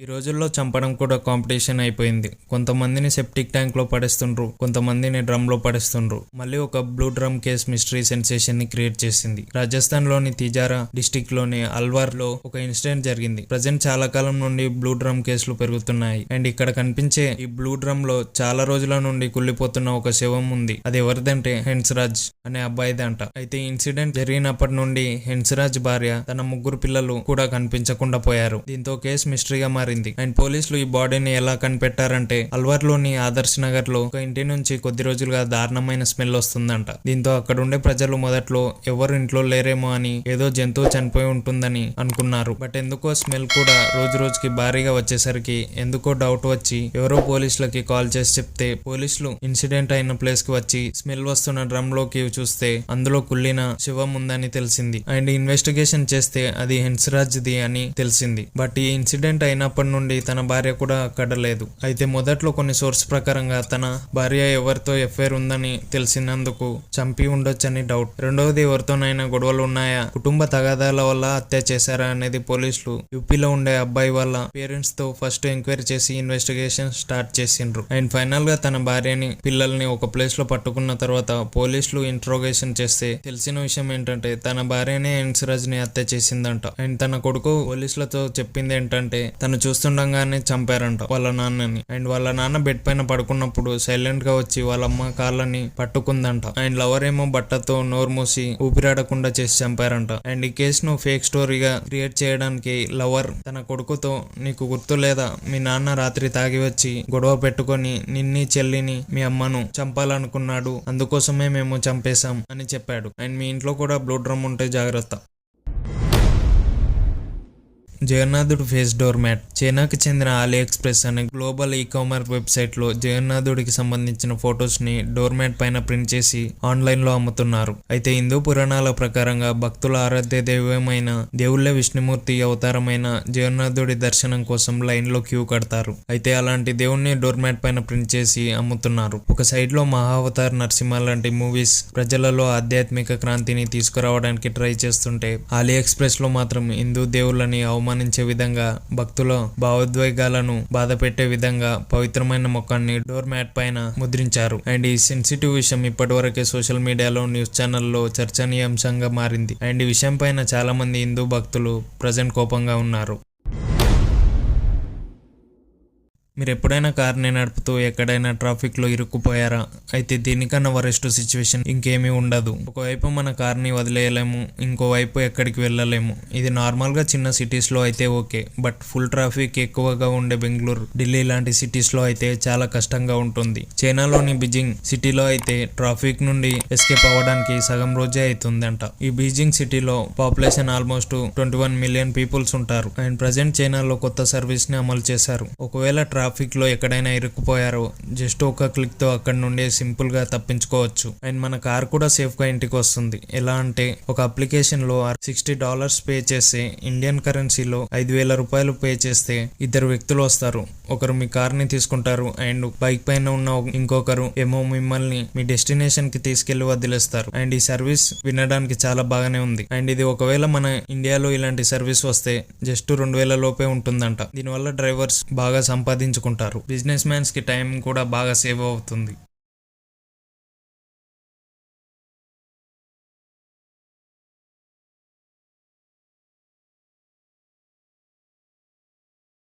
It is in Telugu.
ఈ రోజుల్లో చంపడం కూడా కాంపిటీషన్ అయిపోయింది. కొంతమందిని సెప్టిక్ ట్యాంక్లో పడేస్తుండ్రు కొంతమందిని డ్రమ్లో పడేస్తుండ్రు. మళ్ళీ ఒక బ్లూ డ్రమ్ కేస్ మిస్టరీ సెన్సేషన్ని క్రియేట్ చేసింది. రాజస్థాన్లోని తిజారా డిస్టిక్లోని అల్వార్లో ఒక ఇన్సిడెంట్ జరిగింది. ప్రజెంట్ చాలా కాలం నుండి బ్లూ డ్రమ్ కేసులు పెరుగుతున్నాయి. అండ్ ఇక్కడ కనిపించే ఈ బ్లూ డ్రమ్లో చాలా రోజుల నుండి కుళ్ళిపోతున్న ఒక శవం ఉంది. అది ఎవరిదంటే హెన్స్రాజ్ అనే అబ్బాయిదంట అయితే ఇన్సిడెంట్ జరిగినప్పటి నుండి హెన్స్రాజ్ భార్య తన ముగ్గురు పిల్లలు కూడా కనిపించకుండా పోయారు. దీంతో కేసు మిస్టరీగా మారింది. అండ్ పోలీసులు ఈ బాడీని ఎలా కనిపెట్టారంటే అల్వార్లోని ఆదర్శ్ నగర్లో ఒక ఇంటి నుంచి కొద్ది రోజులుగా దారుణమైన స్మెల్ వస్తుందంట. దీంతో అక్కడ ఉండే ప్రజలు మొదట్లో ఎవరు ఇంట్లో లేరేమో అని ఏదో జంతువు చనిపోయి ఉంటుందని అనుకున్నారు. బట్ ఎందుకో స్మెల్ కూడా రోజు రోజుకి భారీగా వచ్చేసరికి ఎందుకో డౌట్ వచ్చి ఎవరో పోలీసులకి కాల్ చేసి చెప్తే పోలీసులు ఇన్సిడెంట్ అయిన ప్లేస్కి వచ్చి స్మెల్ వస్తున్న డ్రమ్లోకి చూస్తే అందులో కుళ్ళిన శివం ఉందని తెలిసింది. అండ్ ఇన్వెస్టిగేషన్ చేస్తే అది హెన్స్రాజ్ ది అని తెలిసింది. బట్ ఈ ఇన్సిడెంట్ అయినప్పటి నుండి తన భార్య కూడా అక్కడ లేదు అయితే మొదట్లో కొన్ని సోర్స్ ప్రకారంగా తన భార్య ఎవరితో ఎఫ్ఐఆర్ ఉందని తెలిసినందుకు చంపి ఉండొచ్చని డౌట్. రెండవది ఎవరితోనైనా గొడవలు ఉన్నాయా? కుటుంబ తగాదాల వల్ల హత్య చేశారా అనేది పోలీసులు యూపీలో ఉండే అబ్బాయి వాళ్ళ పేరెంట్స్తో ఫస్ట్ ఎంక్వైరీ చేసి ఇన్వెస్టిగేషన్ స్టార్ట్ చేసిండ్రు. అండ్ ఫైనల్గా తన భార్యని పిల్లల్ని ఒక ప్లేస్లో పట్టుకున్న తర్వాత పోలీసులు ఇంట్రోగేషన్ చేస్తే తెలిసిన విషయం ఏంటంటే తన భార్యనే ఎన్సిరాజ్ని హత్య చేసిందంట. అండ్ తన కొడుకు పోలీసులతో చెప్పింది ఏంటంటే తను చూస్తుండగానే చంపారంట వాళ్ళ నాన్నని. అండ్ వాళ్ళ నాన్న బెడ్ పైన పడుకున్నప్పుడు సైలెంట్గా వచ్చి వాళ్ళ అమ్మ కాళ్ళని పట్టుకుందంట. అండ్ లవర్ ఏమో బట్టతో నోరు మూసి ఊపిరాడకుండా చేసి చంపారంట. అండ్ ఈ కేసును ఫేక్ స్టోరీగా క్రియేట్ చేయడానికి లవర్ తన కొడుకుతో నీకు గుర్తు లేదా? మీ నాన్న రాత్రి తాగి వచ్చి గొడవ పెట్టుకొని నిన్ని చెల్లిని మీ అమ్మను చంపాలనుకున్నాడు. అందుకోసమే మేము చంపేశాం అని చెప్పాడు. అండ్ మీ ఇంట్లో కూడా బ్లూ డ్రమ్ ఉంటే జాగ్రత్త. జగన్నాథుడు ఫేస్ డోర్ మ్యాట్ చైనాకు చెందిన ఆలీ ఎక్స్ప్రెస్ అనే గ్లోబల్ ఈ కామర్స్ వెబ్సైట్లో జగన్నాథుడికి సంబంధించిన ఫొటోస్ని డోర్ మ్యాట్ పైన ప్రింట్ చేసి ఆన్లైన్లో అమ్ముతున్నారు. అయితే హిందూ పురాణాల ప్రకారంగా భక్తుల ఆరాధ్య దైవమైన దేవుళ్ళ విష్ణుమూర్తి అవతారమైన జగన్నాథుడి దర్శనం కోసం లైన్లో క్యూ కడతారు. అయితే అలాంటి దేవుణ్ణి డోర్ మ్యాట్ పైన ప్రింట్ చేసి అమ్ముతున్నారు. ఒక సైడ్లో మహావతార్ నరసింహ లాంటి మూవీస్ ప్రజలలో ఆధ్యాత్మిక క్రాంతిని తీసుకురావడానికి ట్రై చేస్తుంటే ఆలీ ఎక్స్ప్రెస్లో మాత్రం హిందూ దేవుళ్ళని అవమానించే విధంగా భక్తుల భావోద్వేగాలను బాధపెట్టే విధంగా పవిత్రమైన మొక్కాన్ని డోర్ మ్యాట్ పైన ముద్రించారు. అండ్ ఈ సెన్సిటివ్ విషయం ఇప్పటివరకే సోషల్ మీడియాలో న్యూస్ ఛానల్లో చర్చనీయాంశంగా మారింది. అండ్ ఈ విషయం పైన చాలా మంది హిందూ భక్తులు ప్రజెంట్ కోపంగా ఉన్నారు. మీరు ఎప్పుడైనా కార్ని నడుపుతూ ఎక్కడైనా ట్రాఫిక్లో ఇరుక్కుపోయారా? అయితే దీనికన్నా వరెస్ట్ సిచ్యువేషన్ ఇంకేమీ ఉండదు. ఒకవైపు మన కార్ని వదిలేయలేము ఇంకోవైపు ఎక్కడికి వెళ్ళలేము. ఇది నార్మల్గా చిన్న సిటీస్లో అయితే ఓకే. బట్ ఫుల్ ట్రాఫిక్ ఎక్కువగా ఉండే బెంగళూరు ఢిల్లీ లాంటి సిటీస్లో అయితే చాలా కష్టంగా ఉంటుంది. చైనాలోని బీజింగ్ సిటీలో అయితే ట్రాఫిక్ నుండి ఎస్కేప్ అవ్వడానికి సగం రోజే అవుతుందంట. ఈ బీజింగ్ సిటీలో population almost twenty one million peoples ఉంటారు. అండ్ ప్రజెంట్ చైనాలో కొత్త సర్వీస్ని అమలు చేశారు. ఒకవేళ ట్రాఫిక్ లో ఎక్కడైనా ఇరుక్కుపోయారో జస్ట్ ఒక క్లిక్తో అక్కడ నుండి సింపుల్గా తప్పించుకోవచ్చు. అండ్ మన కార్ కూడా సేఫ్గా ఇంటికి వస్తుంది. ఎలా అంటే ఒక అప్లికేషన్లో సిక్స్టీ డాలర్స్ పే చేస్తే ఇండియన్ కరెన్సీలో ఐదు వేల రూపాయలు పే చేస్తే ఇద్దరు వ్యక్తులు వస్తారు. ఒకరు మీ కార్ని తీసుకుంటారు అండ్ బైక్ పైన ఉన్న ఇంకొకరు ఏమో మిమ్మల్ని మీ డెస్టినేషన్కి తీసుకెళ్ళి వదిలేస్తారు. అండ్ ఈ సర్వీస్ వినడానికి చాలా బాగానే ఉంది. అండ్ ఇది ఒకవేళ మన ఇండియాలో ఇలాంటి సర్వీస్ వస్తే జస్ట్ రెండు వేల లోపే ఉంటుందంట. దీనివల్ల డ్రైవర్స్ బాగా సంపాదించుకుంటారు బిజినెస్ మ్యాన్స్కి టైం కూడా బాగా సేవ్ అవుతుంది.